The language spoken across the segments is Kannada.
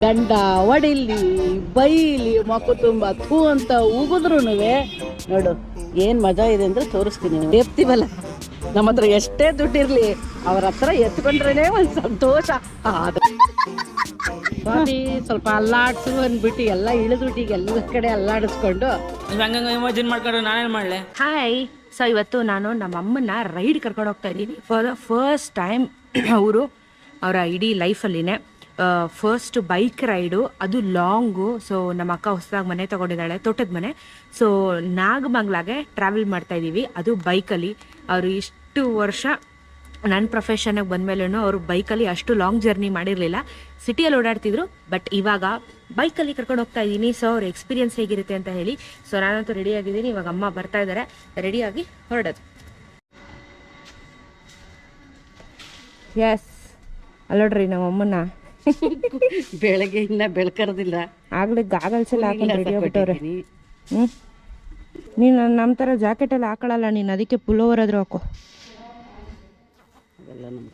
ಗಂಡ ಒಡಿಲಿ ಬೈಲಿ ಮಕ್ಕು ತುಂಬ ಥೂ ಅಂತ ಉಗಿದ್ರು ನೋಡು ಏನ್ ಮಜಾ ಇದೆ ಅಂದ್ರೆ ತೋರಿಸ್ತೀನಿ ಎತ್ತಿವಲ್ಲ ನಮ್ಮ ಹತ್ರ ಎಷ್ಟೇ ದುಡ್ಡಿರಲಿ ಅವ್ರ ಹತ್ರ ಎತ್ಕೊಂಡ್ರೇನೆ ಒಂದು ಸಂತೋಷ. ಆದ್ರೆ ಸ್ವಾಮಿ ಸ್ವಲ್ಪ ಅಲ್ಲಾಡ್ಸು ಅಂದ್ಬಿಟ್ಟು ಎಲ್ಲ ಇಳಿದುಟ್ಟಿಗೆ ಎಲ್ಲ ಕಡೆ ಅಲ್ಲಾಡಿಸ್ಕೊಂಡು ನೀವು ಹಂಗಂಗೆ ಇಮಾಜಿನ್ ಮಾಡ್ಕೊಂಡು ನಾನೇನು ಮಾಡಲೆ? ಹಾಯ್ ಸೊ ಇವತ್ತು ನಾನು ನಮ್ಮ ಅಮ್ಮನ ರೈಡ್ ಕರ್ಕೊಂಡು ಹೋಗ್ತಾ ಇದ್ದೀನಿ. ಫಾರ್ ದ ಫಸ್ಟ್ ಟೈಮ್ ಅವರು ಅವರ ಇಡೀ ಲೈಫಲ್ಲಿನೇ ಫಸ್ಟ್ ಬೈಕ್ ರೈಡು ಅದು ಲಾಂಗು ಸೊ ನಮ್ಮ ಅಕ್ಕ ಹೊಸದಾಗಿ ಮನೆ ತಗೊಂಡಿದ್ದಾಳೆ, ತೋಟದ ಮನೆ. ಸೊ ನಾಗಮಂಗ್ಲಾಗೆ ಟ್ರಾವೆಲ್ ಮಾಡ್ತಾ ಇದ್ದೀವಿ. ಅದು ಬೈಕಲ್ಲಿ ಅವರು ಇಷ್ಟು ವರ್ಷ ನನ್ನ ಪ್ರೊಫೆಷನ್ಗೆ ಬಂದಮೇಲೂ ಅವರು ಬೈಕಲ್ಲಿ ಅಷ್ಟು ಲಾಂಗ್ ಜರ್ನಿ ಮಾಡಿರಲಿಲ್ಲ. ಸಿಟಿಯಲ್ಲಿ ಓಡಾಡ್ತಿದ್ರು ಬಟ್ ಇವಾಗ ಬೈಕಲ್ಲಿ ಕರ್ಕೊಂಡು ಹೋಗ್ತಾ ಇದ್ದೀನಿ. ಸೊ ಅವ್ರ ಎಕ್ಸ್ಪೀರಿಯನ್ಸ್ ಹೇಗಿರುತ್ತೆ ಅಂತ ಹೇಳಿ. ಸೊ ನಾನಂತೂ ರೆಡಿ ಆಗಿದ್ದೀನಿ. ಇವಾಗ ಅಮ್ಮ ಬರ್ತಾ ಇದ್ದಾರೆ ರೆಡಿಯಾಗಿ ಹೊರಡೋದು. ಎಸ್ ಅಲ್ಲೋಡ್ರಿ ನಮ್ಮ ಅಮ್ಮನ ಬೆಳಗ್ಗೆ ಇನ್ನ ಬೆಳ್ಕರ್ದಿಲ್ಲ. ಆಗ್ಲೇ ಗಾಗಲ್ಸ್ ಎಲ್ಲ ಹಾಕೊಂಡು ರೆಡಿ ಆಗ್ಬಿಟ್ಟವ್ರೆ. ಹ್ಞೂ ನೀನು ನಮ್ಮ ಥರ ಜಾಕೆಟ್ ಎಲ್ಲ ಹಾಕೊಳ್ಳಲ್ಲ ನೀನು ಅದಕ್ಕೆ ಪುಲ್ಲೋವರ್ ಆದರೂ ಹಾಕೋ. ನಮ್ಗೆ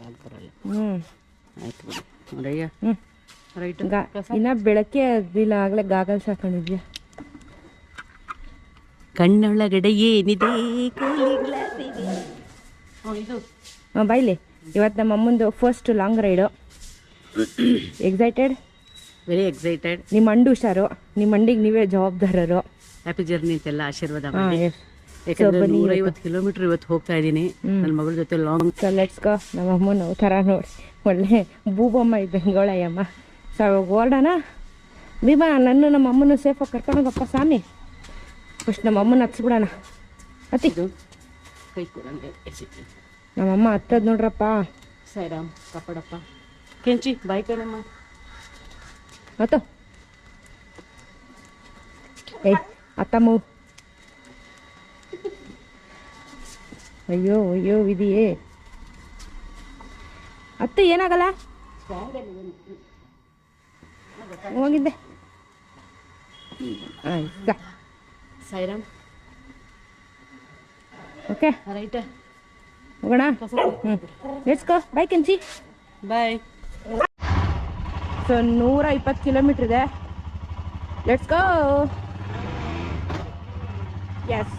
ಹ್ಞೂ ಆಯ್ತು ನೋಡಯ್ಯ ಹ್ಞೂ ರೈಟ್ ಗಾ ಇನ್ನ ಬೆಳಗ್ಗೆ ಅದಿಲ್ಲ ಆಗ್ಲೇ ಗಾಗಲ್ಸ್ ಹಾಕೊಂಡಿದ್ಯಾ ಕಣ್ಣೊಳಗಡೆ ಏನಿದೆ ಇದು. ಬೈಲಿ. ಇವತ್ತು ನಮ್ಮ ಅಮ್ಮಂದು first long ride excited very excited ನಿಮ್ಮ ಅಂಡು ಹುಷಾರು ನಿಮ್ಮ ಅಂಡಿಗೆ ನೀವೇ ಜವಾಬ್ದಾರರು. ಹ್ಯಾಪಿ ಜರ್ನಿ ಅಂತೆಲ್ಲ ಆಶೀರ್ವಾದ ಮಾಡಿ. ಯಾಕಂದ್ರೆ ನೂರೈವತ್ತು ಕಿಲೋಮೀಟರ್ ಇವತ್ತು ಹೋಗ್ತಾ ಇದ್ದೀನಿ. ನನ್ನ ಮಗಳ ಜೊತೆ ಲಾಂಗ್ ಸೊ ಲೆಟ್ಸ್ ಗೋ ನಮ್ಮ ಅಮ್ಮನ ಥರ ನೋಡಿ. ಒಳ್ಳೆ ಬೂಬಮ್ಮ ಸೊ ಇವಾಗ ಹೊರಡೋಣ ಭೀಮಾ ನನ್ನ ನಮ್ಮ ಅಮ್ಮನ ಸೇಫಾಗಿ ಕರ್ಕೊಂಡೋಗಪ್ಪ ಸ್ವಾಮಿ. ಫಸ್ಟ್ ನಮ್ಮ ಅಮ್ಮನ ಹಚ್ಬಿಡೋಣ ಅತಿ ನಮ್ಮ ಕೈ ಕೊಡಂಗೆ ಎಸಿತು. ನಮ್ಮಮ್ಮ ಹತ್ತದ್ ನೋಡ್ರಪ್ಪ. ಸಾಯಿರಾಮ್ ಕಾಪಾಡಪ್ಪ. ಕೆಂಚಿ ಬಾಯ್ ಕಣಮ್ಮ ಮತ್ತು ಏಯ್ ಅತ್ತಮ್ಮ. ಅಯ್ಯೋ ಅಯ್ಯೋ ಇದೆಯೇ ಅತ್ತ ಏನಾಗಲ್ಲ? ಹೋಗಿದ್ದೆ. ಆಯ್ತಾ. ಸಾಯಿರಾಮ್ ಓಕೆ. ರೈಟ. ಹೋಗೋಣ? ಹ್ಞೂ let's go bye Kenchi. Bye. So ನೂರ ಇಪ್ಪತ್ತು ಕಿಲೋಮೀಟ್ರ್ ಇದೆ. ಲೆಟ್ಸ್ ಗೋ ಎಸ್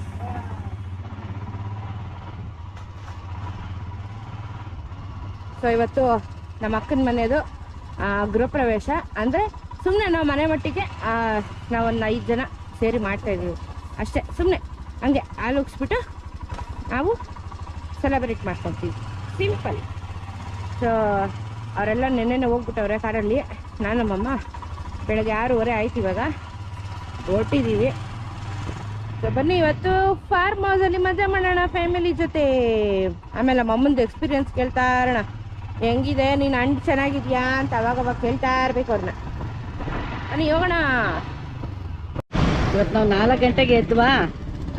ಸೊ ಇವತ್ತು ನಮ್ಮ ಅಕ್ಕನ ಮನೆಯದು ಗೃಹಪ್ರವೇಶ. ಅಂದರೆ ಸುಮ್ಮನೆ ನಾವು ಮನೆ ಮಟ್ಟಿಗೆ ನಾವೊಂದು ಐದು ಜನ ಸೇರಿ ಮಾಡ್ತಾ ಇದೀವಿ. ಅಷ್ಟೇ ಸುಮ್ಮನೆ ಹಂಗೆ ಹಾಲು ನಾವು ಸೆಲೆಬ್ರೇಟ್ ಮಾಡ್ಕೊತೀವಿ ಸಿಂಪಲ್ ಸೊ ಅವರೆಲ್ಲ ನೆನ್ನೆನೆ ಹೋಗ್ಬಿಟ್ಟವ್ರೆ ಕಾರಲ್ಲಿ ನಾನು ನಮ್ಮಮ್ಮ ಬೆಳಗ್ಗೆ ಆರೂವರೆ ಆಯ್ತು ಇವಾಗ. ಹೊರಟಿದ್ದೀವಿ ಸೊ ಬನ್ನಿ ಇವತ್ತು ಫಾರ್ಮ್ ಹೌಸಲ್ಲಿ ಮಜಾ ಮಾಡೋಣ ಫ್ಯಾಮಿಲಿ ಜೊತೆ. ಆಮೇಲೆ ನಮ್ಮ ಅಮ್ಮಂದು ಎಕ್ಸ್ಪೀರಿಯನ್ಸ್ ಕೇಳ್ತಾ ಇರೋಣ. ಹೆಂಗಿದೆ ನೀನು ಹಣ್ಣು ಚೆನ್ನಾಗಿದ್ಯಾ ಅಂತ ಅವಾಗ ಅವಾಗ ಕೇಳ್ತಾ ಇರ್ಬೇಕು ಅವ್ರನ್ನ. ಬನ್ನಿ ಹೋಗೋಣ. ಇವತ್ತು ನಾವು ನಾಲ್ಕು ಗಂಟೆಗೆ ಎದ್ವಾ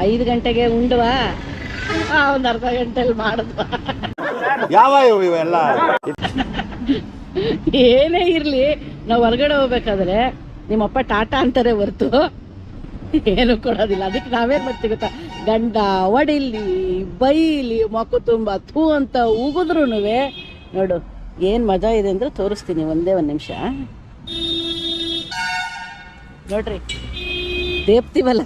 ಐದು ಗಂಟೆಗೆ ಉಂಡ್ವಾ? ಒಂದು ಅರ್ಧ ಗಂಟೆಯಲ್ಲಿ ಮಾಡಿದ್ವಾ? ಯಾವ ಇವು ಇವೆಲ್ಲ? ಏನೇ ಇರಲಿ, ನಾವು ಹೊರಗಡೆ ಹೋಗ್ಬೇಕಾದ್ರೆ ನಿಮ್ಮಪ್ಪ ಟಾಟಾ ಅಂತಾರೆ ಹೊರ್ತು. ಏನು ಕೊಡೋದಿಲ್ಲ. ಅದಕ್ಕೆ ನಾವೇನು ಮಾಡ್ತೀವಿ ಗೊತ್ತಾ? ಗಂಡ, ಒಡಿಲಿ, ಬೈಲಿ, ಮಕ್ಕು ತುಂಬ, ಥೂ ಅಂತ ಉಗಿದ್ರೂ ನೋಡು, ಏನು ಮಜಾ ಇದೆ ಅಂದ್ರೆ ತೋರಿಸ್ತೀನಿ ಒಂದೇ ಒಂದು ನಿಮಿಷ. ನೋಡ್ರಿ, ದೇಪ್ತೀವಲ್ಲ,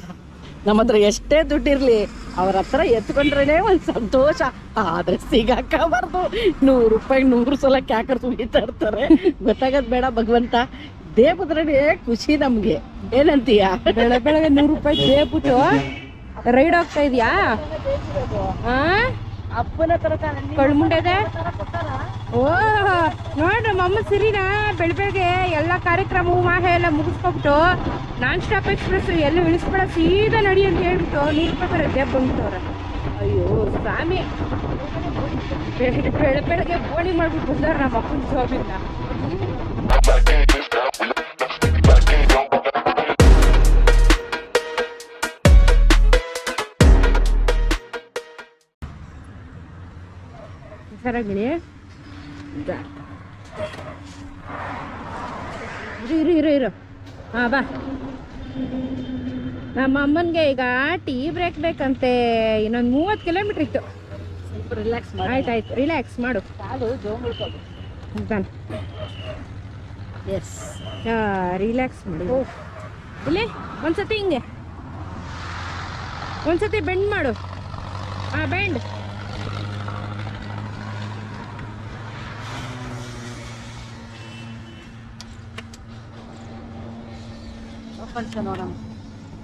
ನಮ್ಮ ಹತ್ರ ಎಷ್ಟೇ ದುಡ್ಡಿರ್ಲಿ. ಅವ್ರ ಹತ್ರ ಎತ್ಕೊಂಡ್ರೇನೆ ಒಂದು ಸಂತೋಷ. ಆದ್ರೆ ಸಿಗಾಕಬಾರ್ದು. ನೂರು ರೂಪಾಯಿ ನೂರು ಸಲ ಕ್ಯಾಕರ್ ಸುಗೀತಾ ಇರ್ತಾರೆ. ಗೊತ್ತಾಗದ್ ಬೇಡ ಭಗವಂತ. ದೇಪದ್ರೇ ಖುಷಿ ನಮ್ಗೆ. ಏನಂತೀಯ? ಬೆಳೆ ಬೆಳಗ್ಗೆ ನೂರು ರೂಪಾಯಿ ದೇಬಿಟ್ಟು ರೈಡ್ ಹೋಗ್ತಾ ಇದೆಯಾ? ಹಾಂ ಅಪ್ಪನ ಕಳ್ಮುಂಡೆದೆ? ಓ ನೋಡ್ರಿ ಮಮ್ಮ ಸಿರಿನ ಸಿರಿನಾ ಬೆಳ ಬೆಳಗ್ಗೆ ಎಲ್ಲ ಕಾರ್ಯಕ್ರಮ ಮಾಹೆ ಎಲ್ಲ ಮುಗಿಸ್ಕೊಬಿಟ್ಟು ನಾನ್ ಸ್ಟಾಪ್ ಎಕ್ಸ್ಪ್ರೆಸ್ ಎಲ್ಲ ಇಳಿಸ್ಬೇಡ ಸೀದಾ ನಡಿ ಅಂತ ಹೇಳ್ಬಿಟ್ಟು ನೂರು ರೂಪಾಯಿ ಬರೋ ಬಂದ್ಬಿಟ್ಟವ್ರ. ಅಯ್ಯೋ ಸ್ವಾಮಿ. ಬೆಳಗ್ಗೆ ಬೆಳ ಬೋಣಿ ಮಾಡ್ಬಿಟ್ಟು ಬಂದ್ರ ನಮ್ಮ ಅಪ್ಪನ ಜಾಬಿಂದ ಸರಾಗಿಳಿ ಇರು ಇರು ಇರು ಇರು. ಹಾಂ ಬಾ. ನಮ್ಮ ಅಮ್ಮನಿಗೆ ಈಗ ಟೀ ಬ್ರೇಕ್ ಬೇಕಂತೆ. ಇನ್ನೊಂದು ಮೂವತ್ತು ಕಿಲೋಮೀಟ್ರ್ ಇತ್ತು. ರಿಲ್ಯಾಕ್ಸ್ ಮಾಡಿ. ಆಯ್ತು ಆಯ್ತು. ರಿಲ್ಯಾಕ್ಸ್ ಮಾಡು. ಎಸ್ ರಿಲ್ಯಾಕ್ಸ್ ಮಾಡಿ. ಇಲ್ಲಿ ಒಂದ್ಸತಿ ಹಿಂಗೆ. ಒಂದ್ಸತಿ ಬೆಂಡ್ ಮಾಡು. ಹಾಂ ಬೆಂಡ್ ಪ್ರಪಂಚ ನೋಡಮ್ಮ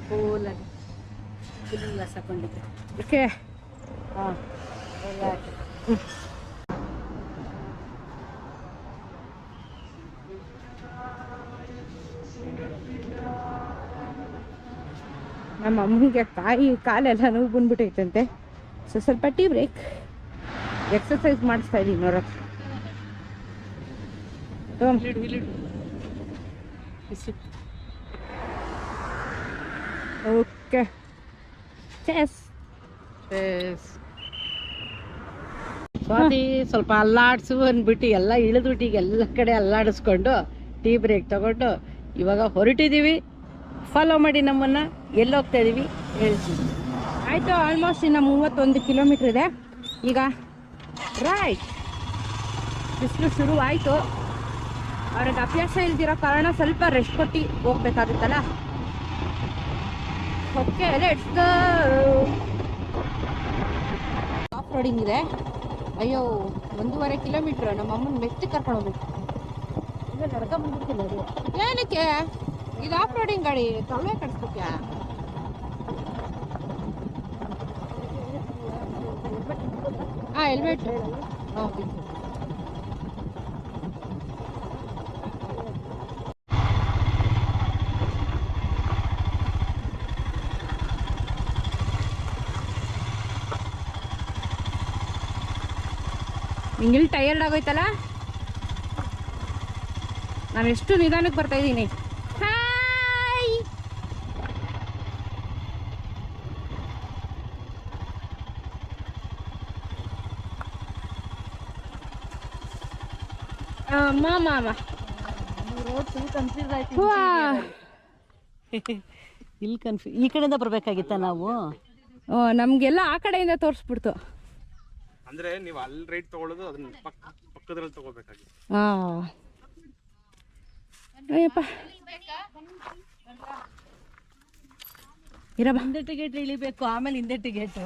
ಕೂಲಾಗಿ ಫುಲ್ ಹಾಕೊಂಡಿದ್ದೆ. ಓಕೆ. ಹಾಂ ನಮ್ಮ ಅಮ್ಮನಿಗೆ ಕಾಯಿ ಕಾಲೆಲ್ಲ ನೋವು ಬಂದ್ಬಿಟ್ಟೈತಂತೆ ಸೊ ಸ್ವಲ್ಪ ಟೀ ಬ್ರೇಕ್. ಎಕ್ಸಸೈಸ್ ಮಾಡಿಸ್ತಾ ಇದ್ದೀನಿ ನೋಡ ಓಕೆ ಚೆಸ್ ಸ್ವಾತಿ ಸ್ವಲ್ಪ ಅಲ್ಲಾಡ್ಸು ಅಂದ್ಬಿಟ್ಟು ಎಲ್ಲ ಇಳಿದ್ಬಿಟ್ಟು ಈಗ ಎಲ್ಲ ಕಡೆ ಅಲ್ಲಾಡಿಸ್ಕೊಂಡು ಟೀ ಬ್ರೇಕ್ ತಗೊಂಡು ಇವಾಗ ಹೊರಟಿದ್ದೀವಿ. ಫಾಲೋ ಮಾಡಿ ನಮ್ಮನ್ನ. ಎಲ್ಲೋಗ್ತಾ ಇದೀವಿ. ಹೇಳ್ತೀವಿ ಆಯಿತು ಆಲ್ಮೋಸ್ಟ್ ಇನ್ನು ಮೂವತ್ತೊಂದು ಕಿಲೋಮೀಟ್ರ್ ಇದೆ. ಈಗ ರೈಟ್ ಬಿಸಿಲು ಶುರು ಆಯಿತು. ಅವ್ರಿಗೆ ಅಭ್ಯಾಸ ಇಲ್ದಿರೋ ಕಾರಣ ಸ್ವಲ್ಪ ರೆಸ್ಟ್ ಕೊಟ್ಟು ಹೋಗ್ಬೇಕಾಗುತ್ತಲ್ಲ? ಓಕೆ ಲೆಟ್ಸ್ ಆಫ್ ರೋಡಿಂಗ್ ಇದೆ. ಅಯ್ಯೋ, ಒಂದೂವರೆ ಕಿಲೋಮೀಟ್ರ್ ನಮ್ಮ ಅಮ್ಮನ ಮೆತ್ತಿ ಕರ್ಕೊಂಡು ಹೋಗ್ಬೇಕು. ಏನಕ್ಕೆ? ಇದು ಆಫ್ ರೋಡಿಂಗ್ ಗಾಡಿ ತಲೆ ಕಟ್ಸ್ಬೇಕ್ಯಾ ಹಾಂ ಹೆಲ್ಮೆಟ್ ಓಕೆ ನಿಂಗಿಲ್ಲಿ ಟಯರ್ಡ್ ಆಗೋಯ್ತಲ್ಲ? ನಾನು ಎಷ್ಟು ನಿಧಾನಕ್ಕೆ ಬರ್ತಾ ಇದ್ದೀನಿ. ಮಾಮ ಇಲ್ಲಿ ಕನ್ಫ್ಯೂ ಈ ಕಡೆಯಿಂದ ಬರ್ಬೇಕಾಗಿತ್ತ ನಾವು ನಮ್ಗೆಲ್ಲ ಆ ಕಡೆಯಿಂದ ತೋರಿಸ್ಬಿಡ್ತು. ಅಂದ್ರೆ ನೀವು ಅಲ್ಲಿ ರೇಟ್ ತಗೊಳ್ಳೋದು ಅದನ್ನ ಪಕ್ಕ ಪಕ್ಕದ್ರಲ್ಲಿ ತಗೋಬೇಕಾಗಿ ಆ ಅಯ್ಯಪ್ಪ. ಹಿಂದೆ ಟಿಕೆಟ್ ಇಳಿಬೇಕು ಆಮೇಲೆ ಹಿಂದೆ ಟಿಕೆಟ್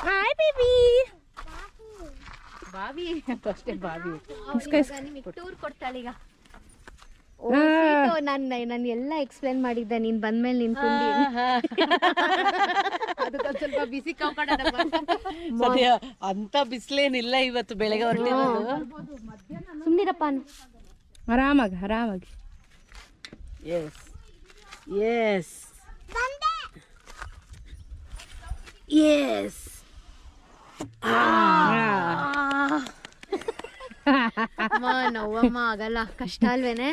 ಹಾಯ್ ಬೇಬಿ ಬಾವಿ. ಅಂತ ಅಷ್ಟೇ ಬಾವಿ. ಟೂರ್ ಕೊಡ್ತಾಳೀಗ. ನಾನು ನಾನು ಎಲ್ಲ ಎಕ್ಸ್ಪ್ಲೇನ್ ಮಾಡಿದ್ದೆ. ನೀನ್ ಬಂದ್ಮೇಲೆ ನಿನ್ ತಿಂದಿ ಸ್ವಲ್ಪ ಬಿಸಿ ಸದ್ಯ ಅಂತ ಬಿಸಿಲೇನಿಲ್ಲ ಇವತ್ತು ಬೆಳಗ್ಗೆ ಹೊರಟಿರೋದು ಸುಮ್ನಿರಪ್ಪ ಆರಾಮಾಗಿ ಆರಾಮಾಗಿ. ಎಸ್ ಎಸ್ ಎಸ್ ಅಮ್ಮ ನೋವಮ್ಮ ಆಗಲ್ಲ. ಕಷ್ಟ ಅಲ್ವೇನೆ?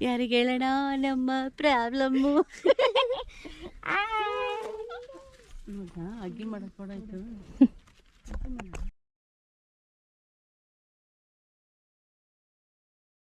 ಯಾರಿಗೆ ಹೇಳೋಣ ನಮ್ಮ ಪ್ರಾಬ್ಲಮ್ಮು. ಅಗ್ಗಿ ಮಾಡಕ್ ಕೊಡಾಯ್ತು